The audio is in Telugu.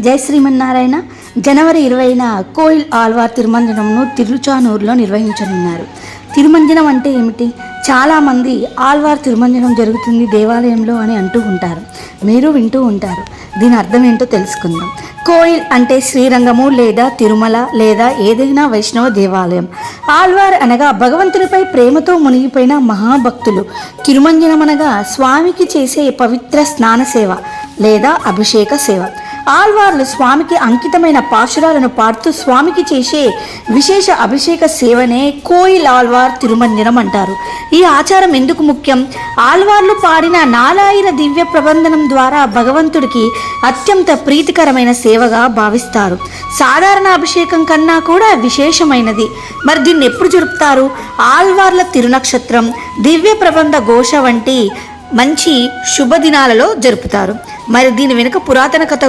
జై శ్రీమన్నారాయణ. జనవరి ఇరవైన కోయిల్ ఆల్వార్ తిరుమంజనంను తిరుచానూరులో నిర్వహించనున్నారు. తిరుమంజనం అంటే ఏమిటి? చాలామంది ఆల్వార్ తిరుమంజనం జరుగుతుంది దేవాలయంలో అని అంటూ ఉంటారు. మీరు వింటూ ఉంటారు. దీని అర్థం ఏంటో తెలుసుకుందాం. కోయిల్ అంటే శ్రీరంగము లేదా తిరుమల లేదా ఏదైనా వైష్ణవ దేవాలయం. ఆల్వార్ అనగా భగవంతునిపై ప్రేమతో మునిగిపోయిన మహాభక్తులు. తిరుమంజనం అనగా స్వామికి చేసే పవిత్ర స్నాన సేవ లేదా అభిషేక సేవ. ఆల్వార్లు స్వామికి అంకితమైన పాశురాలను పాడుతూ స్వామికి చేసే విశేష అభిషేక సేవనే కోయిల్ ఆల్వార్ తిరుమందిరం అంటారు. ఈ ఆచారం ఎందుకు ముఖ్యం? ఆల్వార్లు పాడిన నాలాయిన దివ్య ప్రబంధనం ద్వారా భగవంతుడికి అత్యంత ప్రీతికరమైన సేవగా భావిస్తారు. సాధారణ అభిషేకం కన్నా కూడా విశేషమైనది. మరి దీన్ని ఎప్పుడు జరుపుతారు? ఆల్వార్ల తిరునక్షత్రం దివ్య ప్రబంధ ఘోష వంటి మంచి శుభదినాలలో జరుపుతారు. మరి దీని వెనుక పురాతన కథ